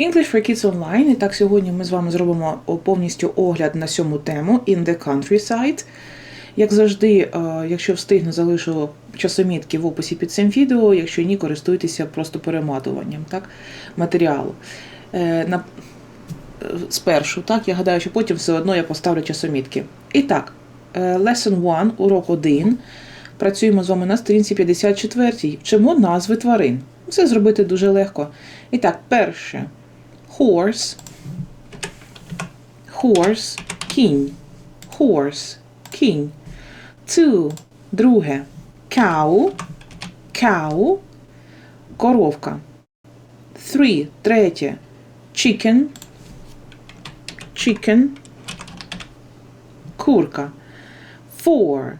English for Kids Online. І так, сьогодні ми з вами зробимо повністю огляд на сьому тему In the Countryside. Як завжди, е, якщо встигну, залишу часомітки в описі під цим відео. Якщо ні, користуйтеся просто перематуванням так, матеріалу. Е, На, е, спершу, так, я гадаю, що потім все одно я поставлю часомітки. І так, Lesson 1, урок 1. Працюємо з вами на сторінці 54. Вчимо назви тварин. Це зробити дуже легко. І так, перше. Horse. Horse. Кінь. Horse. Кінь. Two. Друге. Cow. Cow. Коровка. Three. Третє. Chicken. Chicken. Курка. Four.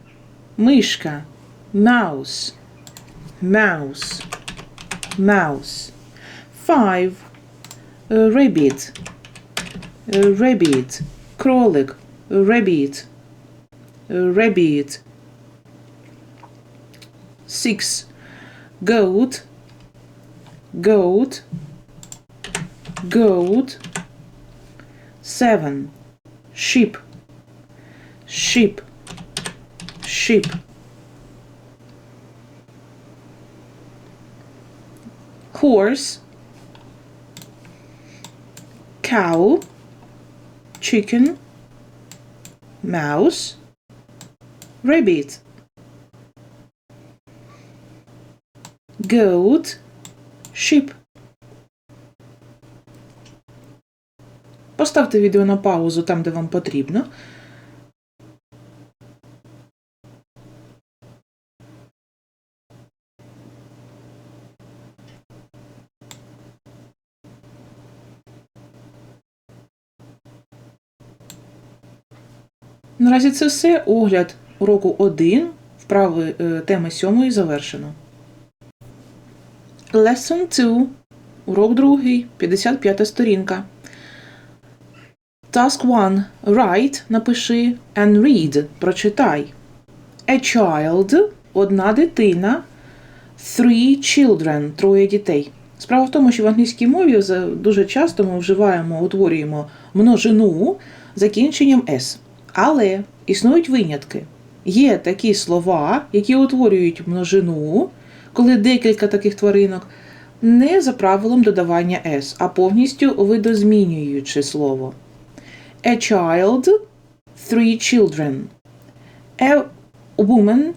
Мишка. Mouse. Mouse. Mouse. Five. Uh, rabbit. Uh, rabbit. Кролик. Rabbit. Uh, rabbit. Six. Goat. Goat. Goat. Seven. Sheep. Sheep. Sheep. Horse. Cow. Chicken. Mouse. Rabbit. Goat. Sheep. Поставте відео на паузу там, де вам потрібно. Наразі це все. Огляд уроку 1, вправи е, теми 7 завершено. Lesson 2. Урок 2. 55 сторінка. Task 1. Write. Напиши. And read. Прочитай. A child. Одна дитина. Three children. Троє дітей. Справа в тому, що в англійській мові дуже часто ми вживаємо, утворюємо множину закінченням S. Але існують винятки. Є такі слова, які утворюють множину, коли декілька таких тваринок, не за правилом додавання S, а повністю видозмінюючи слово. A child, three children. A woman,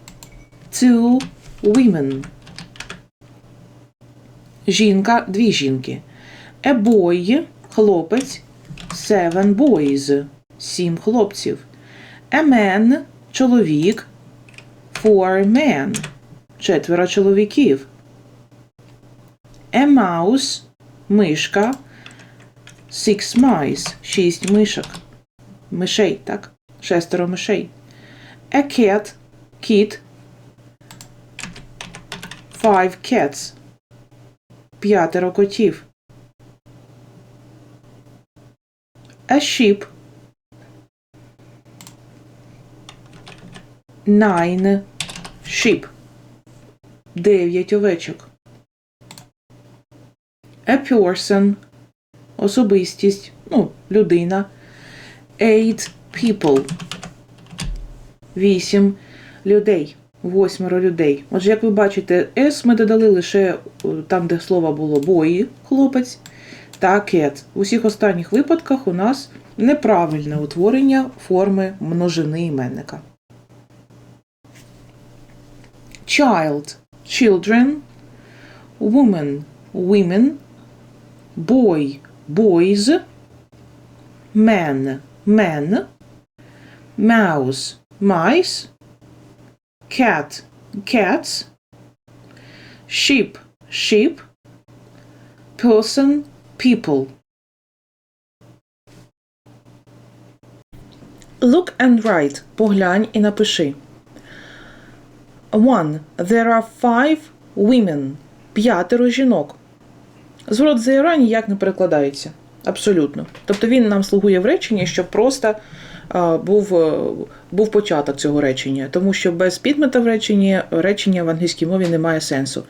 two women. Жінка, дві жінки. A boy, хлопець, seven boys, сім хлопців. A man, чоловік, four men, четверо чоловіків. A mouse, мишка, six mice, шість мишок. Мишей, так? Шестеро мишей. A cat, кіт, five cats, п'ятеро котів. A sheep, nine sheep, дев'ять овечок. A person, особистість, ну, людина. Eight people, вісім людей, восьмеро людей. Отже, як ви бачите, S ми додали лише е, там, де слово було boy, хлопець, та cat. В усіх останніх випадках у нас неправильне утворення форми множини іменника. Child – children, woman – women, boy – boys, man – men, mouse – mice, cat – cats, sheep – sheep, person – people. Look and write. Поглянь і напиши. One. There are five women. П'ятеро жінок. Зворот there ніяк не перекладається. Абсолютно. Тобто він нам слугує в реченні, щоб просто а, був, е, був початок цього речення, тому що без підмета в реченні речення в англійській мові не має сенсу.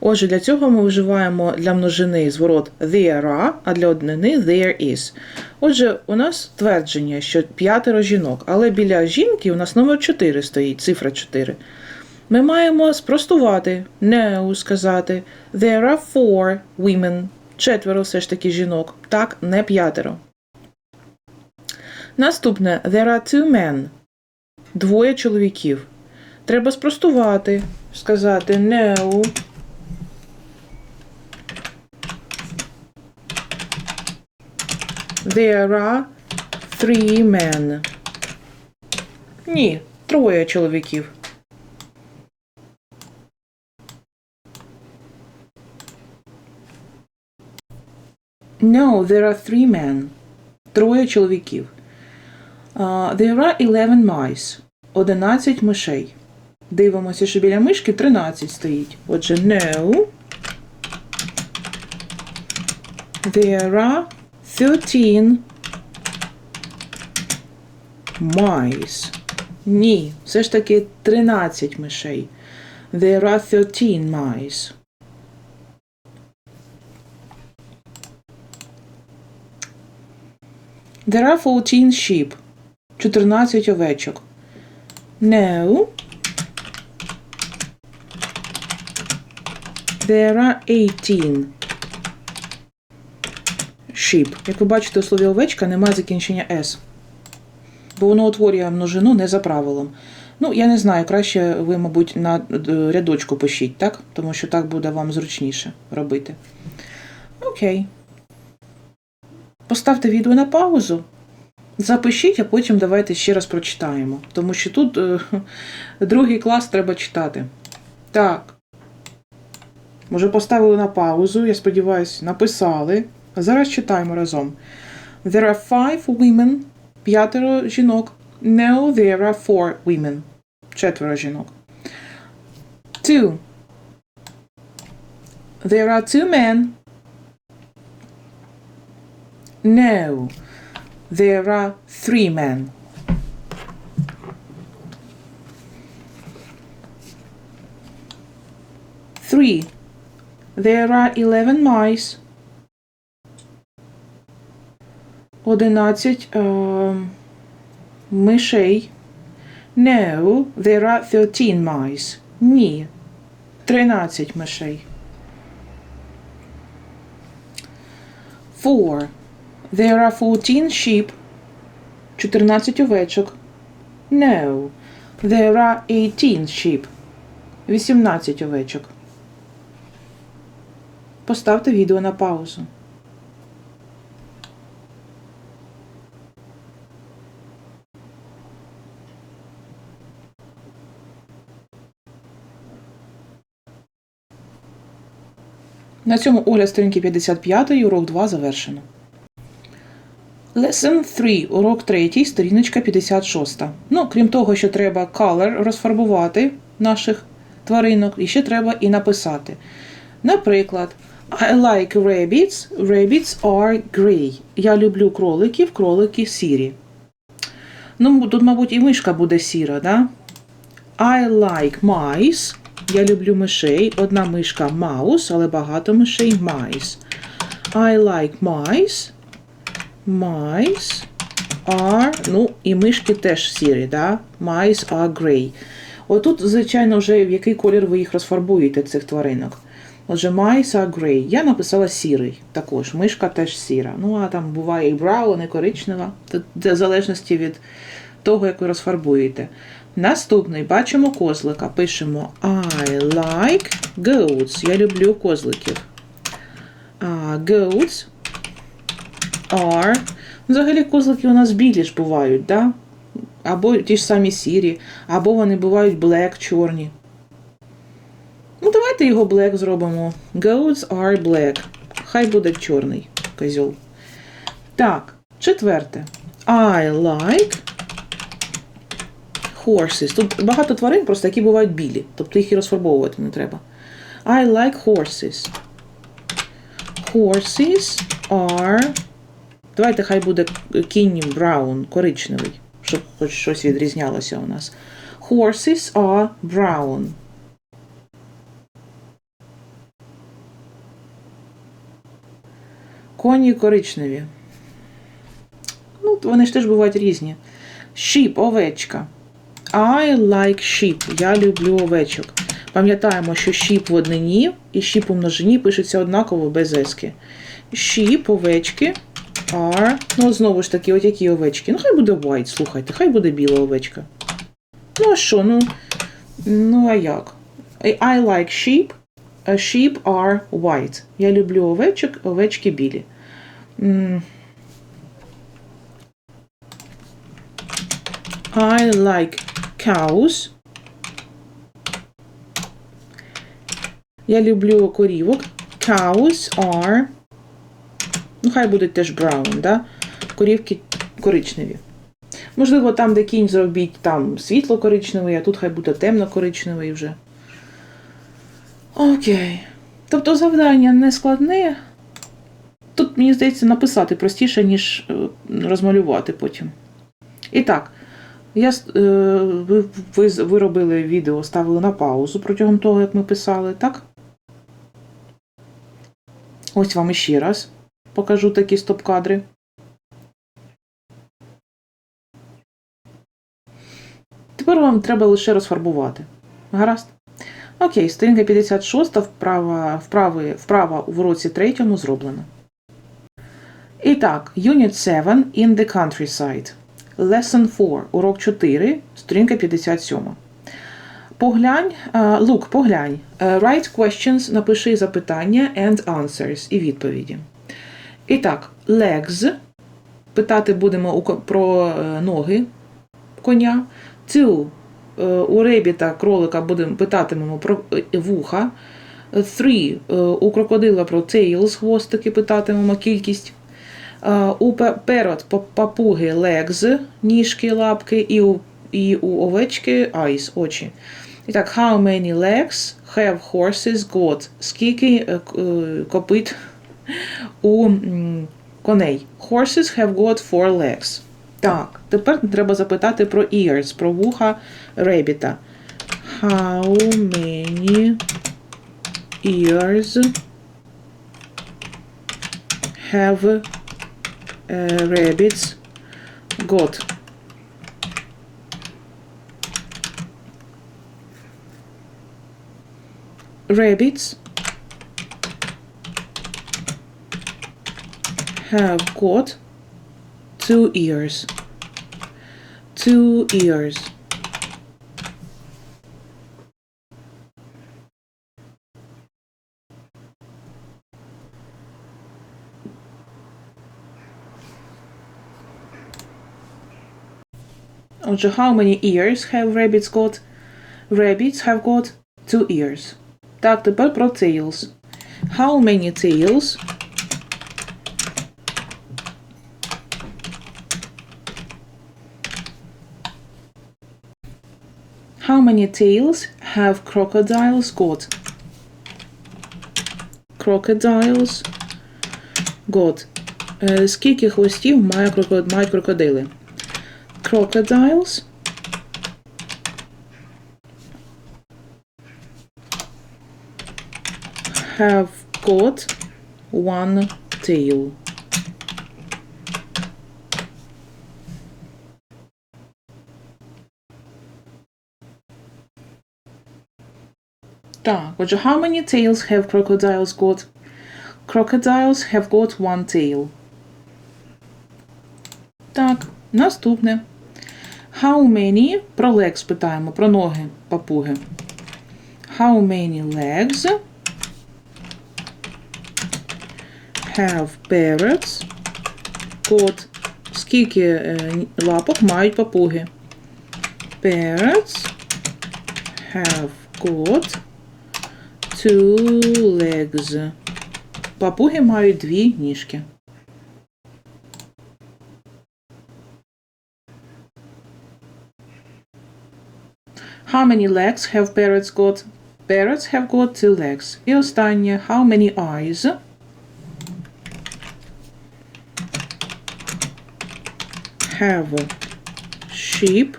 Отже, для цього ми вживаємо для множини зворот there are, а для однини there is. Отже, у нас твердження, що п'ятеро жінок, але біля жінки у нас номер 4 стоїть, цифра 4. Ми маємо спростувати, no сказати. There are four women. Четверо все ж таки жінок. Так, не п'ятеро. Наступне there are two men. Двоє чоловіків. Треба спростувати, сказати no. There are three men. Ні, троє чоловіків. No, there are three men. Троє чоловіків. Uh, there are 11 mice. 11 мишей. Дивимося, що біля мишки 13 стоїть. Отже, no. There are 13 mice. Ні, все ж таки 13 мишей. There are 13 mice. There are 14 sheep. 14 овечок. No. There are 18 sheep. Як ви бачите, у слові овечка немає закінчення S. Бо воно утворює множину не за правилом. Ну, я не знаю, краще ви, мабуть, на е, рядочку пишіть, так? Тому що так буде вам зручніше робити. Окей. Поставте відео на паузу. Запишіть, а потім давайте ще раз прочитаємо. Тому що тут е, другий клас треба читати. Так. Може, поставили на паузу, я сподіваюся, написали. А зараз читаємо разом. There are five women. П'ятеро жінок. No, there are four women. Четверо жінок. Two. There are two men. No, there are three men. Three. There are eleven mice. Одинадцять е, мишей. No, there are thirteen mice. Ні. Тринадцять мишей. Four. There are 14 sheep. 14 овечок. No. There are 18 sheep. 18 овечок. Поставте відео на паузу. На цьому огляд сторінки 55 урок 2 завершено. Lesson 3, урок 3, сторіночка 56. Ну, крім того, що треба color розфарбувати наших тваринок, і ще треба і написати. Наприклад, I like rabbits, rabbits are grey. Я люблю кроликів, кролики сірі. Ну, тут, мабуть, і мишка буде сіра, да? I like mice. Я люблю мишей. Одна мишка mouse, але багато мишей mice. I like mice. Mice are, ну, і мишки теж сірі, да? Mice are grey. Отут, звичайно, вже в який колір ви їх розфарбуєте, цих тваринок. Отже, mice are grey. Я написала сірий також. Мишка теж сіра. Ну, а там буває і браун, і коричнева. Це в залежності від того, як ви розфарбуєте. Наступний бачимо козлика. Пишемо I like goats. Я люблю козликів. Uh, goats are. Взагалі козлики у нас білі ж бувають, да? Або ті ж самі сірі, або вони бувають black, чорні. Ну, давайте його black зробимо. Goats are black. Хай буде чорний козьол. Так, четверте. I like horses. Тут багато тварин, просто які бувають білі. Тобто їх і розфарбовувати не треба. I like horses. Horses are. Давайте хай буде кінь браун, коричневий, щоб хоч щось відрізнялося у нас. Horses are brown. Коні коричневі. Ну, вони ж теж бувають різні. Sheep, овечка. I like sheep. Я люблю овечок. Пам'ятаємо, що sheep в однині і sheep у множині пишеться однаково без ески. Sheep, овечки, are. Ну, знову ж таки, от які овечки. Ну, хай буде white, слухайте, хай буде біла овечка. Ну, а що? Ну, ну а як? I like sheep. Sheep are white. Я люблю овечок, овечки білі. I like cows. Я люблю корівок. Cows are. Ну, хай будуть теж brown, да? Корівки коричневі. Можливо, там, де кінь зробіть, там світло коричневий, а тут хай буде темно коричневий вже. Окей. Тобто завдання не складне. Тут, мені здається, написати простіше, ніж е, розмалювати потім. І так, я, е, ви, ви, ви робили відео, ставили на паузу протягом того, як ми писали, так? Ось вам іще раз покажу такі стоп-кадри. Тепер вам треба лише розфарбувати. Гаразд? Окей, сторінка 56, вправа, вправи, вправа в уроці третьому зроблена. І так, Unit 7 in the countryside. Lesson 4, урок 4, сторінка 57. Поглянь, е, Look, поглянь. Е, Write questions, напиши запитання and answers і відповіді. І так, legs. Питати будемо про е, ноги коня. Two. е, У ребіта кролика будемо питатимемо про е, вуха. Three. У крокодила про tails, хвостики питатимемо кількість. У пе- перот папуги legs, ніжки, лапки, і у, і у овечки eyes, очі. І так, how many legs have horses got? Скільки копит у коней? Horses have got four legs. Так, тепер треба запитати про ears, про вуха ребіта. How many ears have uh, rabbits got? Rabbits have got two ears. Two ears. Отже, how many ears have rabbits got? Rabbits have got two ears. Так, тепер про tails. How many tails many tails have crocodiles got? Crocodiles got. Е, Скільки хвостів має крокод... мають крокодили? Crocodiles have got one tail. Так, отже, how many tails have crocodiles got? Crocodiles have got one tail. Так, наступне. How many про legs питаємо, про ноги папуги. How many legs have parrots got? Скільки е, лапок мають папуги? Parrots have got two legs. Папуги мають дві ніжки. How many legs have parrots got? Parrots have got two legs. І останнє. How many eyes? Have sheep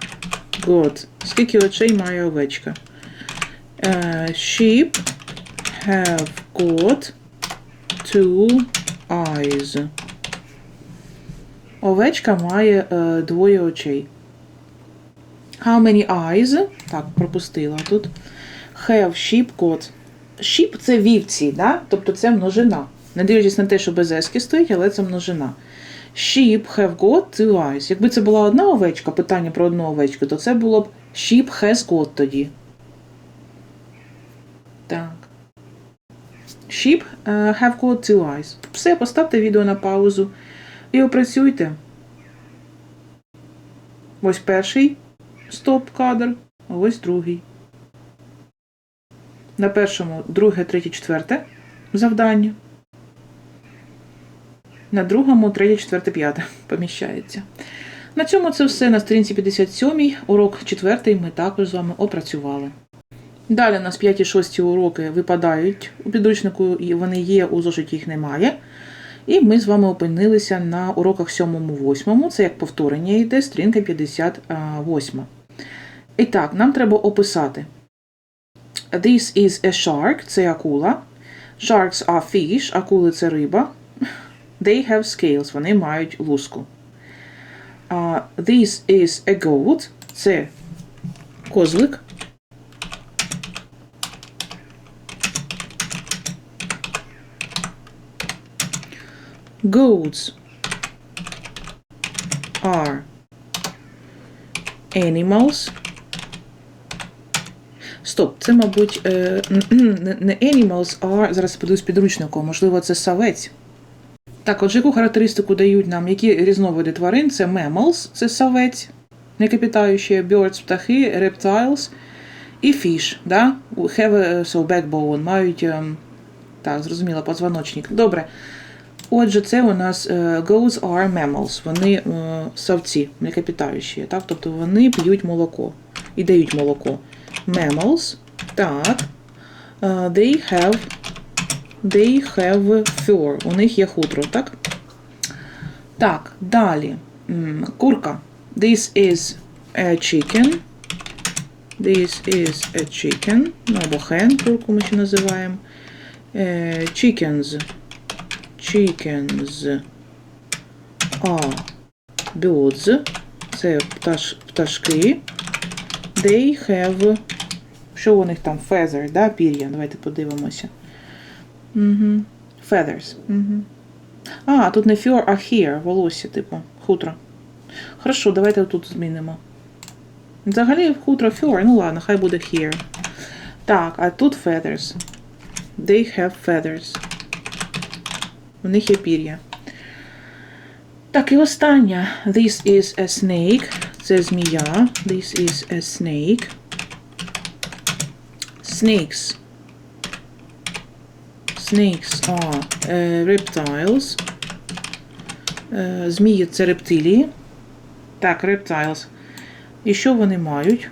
got. Скільки очей має овечка? Е, sheep have got two eyes. Овечка має е, двоє очей. How many eyes? Так, пропустила тут. Have sheep got. Sheep – це вівці, да? тобто це множина. Не дивлячись на те, що без ески стоїть, але це множина. Sheep have got two eyes. Якби це була одна овечка, питання про одну овечку, то це було б sheep has got тоді. Так. Sheep е, have got two eyes. Все, поставте відео на паузу і опрацюйте. Ось перший стоп-кадр, ось другий. На першому друге, третє, четверте завдання. На другому третє, четверте, п'яте поміщається. На цьому це все на сторінці 57, урок 4 ми також з вами опрацювали. Далі у нас 5-6 уроки випадають у підручнику, і вони є, у зошиті їх немає. І ми з вами опинилися на уроках 7-8. Це як повторення йде, сторінка 58. І так, нам треба описати. This is a shark, це акула. Sharks are fish, акули це риба. They have scales, вони мають луску. Uh, this is a goat, це козлик. Goats are animals. Стоп, це, мабуть, е, не animals, а зараз подивлюсь підручником, можливо, це савець. Так, отже, яку характеристику дають нам, які різновиди тварин? Це mammals, це савець, млекопитаючі, birds, птахи, reptiles і fish, да? have a, so backbone, мають, ем, так, зрозуміло, позвоночник. Добре. Отже, це у нас е, goats are mammals, вони е, савці, млекопитаючі, так? Тобто вони п'ють молоко і дають молоко. Mammals, так. Е, They have They have fur. У них є хутро, так? Так, далі. Курка. This is a chicken. This is a chicken. Ну, або hen, курку ми ще називаємо. Chickens. Chickens are birds. Це пташ, пташки. They have. Що у них там? Feather, да? Пір'я. Давайте подивимося. Угу. Feathers. Угу. А, тут не fur, а hair, волосся, типу, хутро. Хорошо, давайте тут змінимо. Взагалі хутро fur, ну ладно, хай буде hair. Так, а тут feathers. They have feathers. У них є пір'я. Так, і остання. This is a snake. Це змія. This is a snake. Snakes. Snakes are uh, reptiles. Uh, змії це рептилії. Так, reptiles. І що вони мають?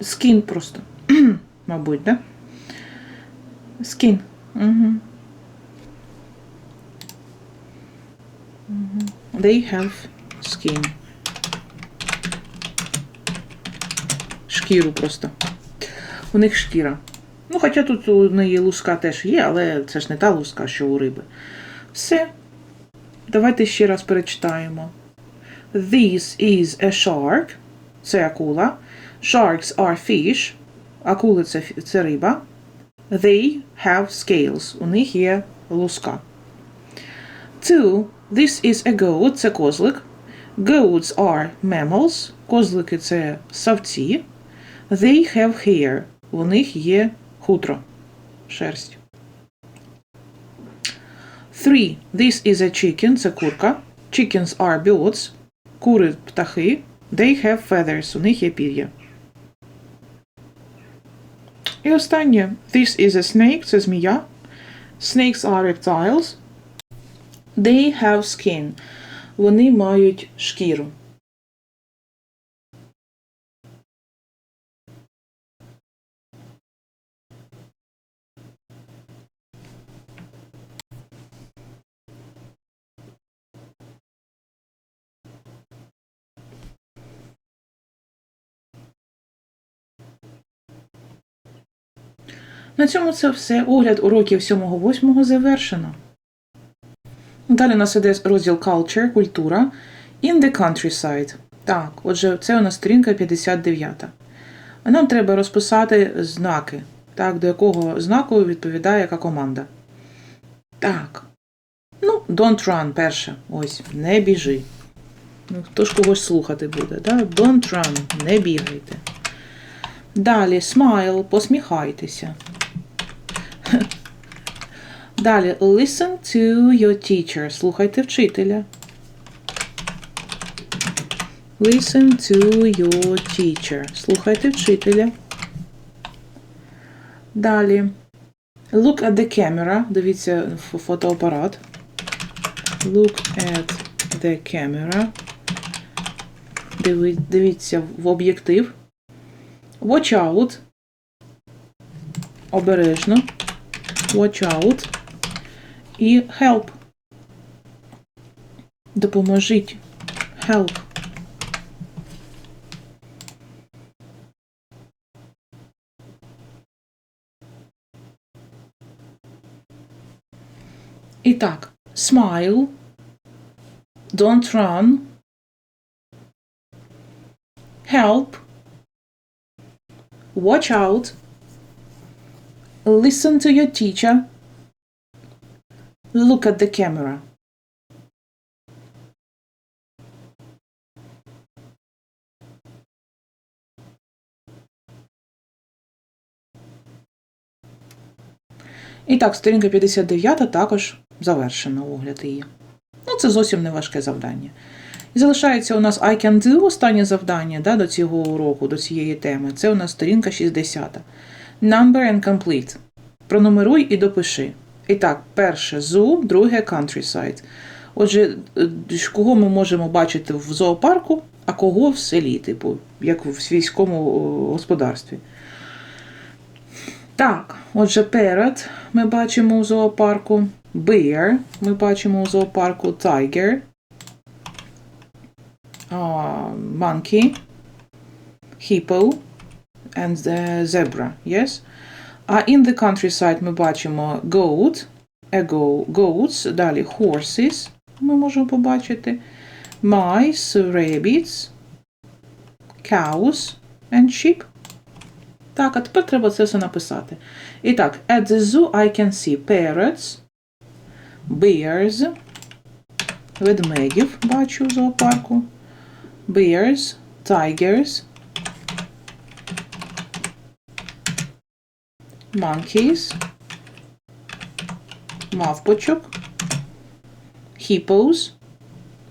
Скін просто. Мабуть, да? Скін. Угу. They have skin. Шкіру просто. У них шкіра. Ну, хоча тут у неї луска теж є, але це ж не та луска, що у риби. Все. Давайте ще раз перечитаємо. This is a shark. Це акула. Sharks are fish. Акули це, це риба. They have scales. У них є луска. Two. This is a goat. Це козлик. Goats are mammals. Козлики це савці. They have hair. У них є хутро. Шерсть. Three. This is a chicken. Це курка. Chickens are birds. Кури птахи. They have feathers. У них є пір'я. І останнє. This is a snake. Це змія. Snakes are reptiles. They have skin. Вони мають шкіру. На цьому це все. Огляд уроків 7-8 завершено. Далі у нас іде розділ Culture, культура. In the countryside. Так, отже, це у нас сторінка 59. А Нам треба розписати знаки, так, до якого знаку відповідає яка команда. Так. Ну, don't run перше. Ось, не біжи. Ну, хто ж когось слухати буде, так? Don't run, не бігайте. Далі smile, посміхайтеся. Далі listen to your teacher. Слухайте вчителя. Listen to your teacher. Слухайте вчителя. Далі. Look at the camera. Дивіться фотоапарат. Look at the camera. Диви- Дивіться в об'єктив. Watch out. Обережно. Watch out. І help. Допоможіть. Help. І так, smile, don't run, help, watch out, Listen to your teacher, look at the camera. І так, сторінка 59 також завершена огляд її. Ну, це зовсім не важке завдання. І залишається у нас I can do останнє завдання да, до цього уроку, до цієї теми. Це у нас сторінка 60. Number and complete. Пронумеруй і допиши. І так, перше zoo, друге countryside. Отже, е, кого ми можемо бачити в зоопарку, а кого в селі, типу, як в сільському господарстві. Так, отже, parrot ми бачимо у зоопарку. Bear ми бачимо у зоопарку. Tiger. Monkey. Hippo. And the zebra. Yes? А in the countryside ми бачимо goat. A go, goats. Далі horses. Ми можемо побачити. Mice, rabbits. Cows and sheep. Так, а тепер треба це все написати. І так, at the zoo I can see parrots, bears, ведмедів бачу в зоопарку, bears, tigers, monkeys, мавпочок, hippos,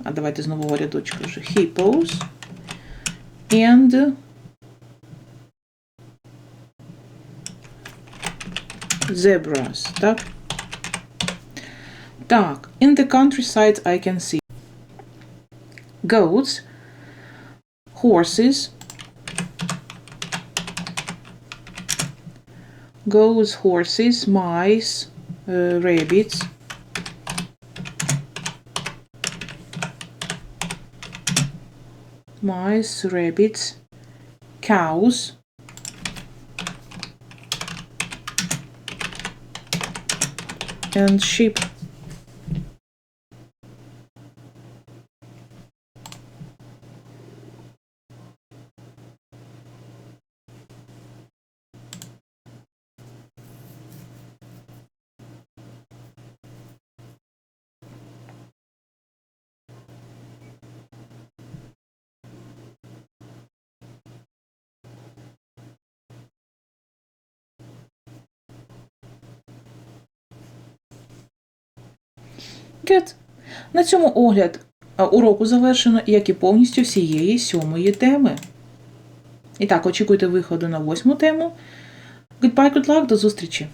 а давайте з нового рядочка вже, hippos, and zebras, так? Так, in the countryside I can see goats, horses, goats, horses, mice, uh, rabbits, mice, rabbits, cows, and sheep. Good. На цьому огляд уроку завершено, як і повністю всієї сьомої теми. І так, очікуйте виходу на восьму тему. Goodbye, good luck, до зустрічі!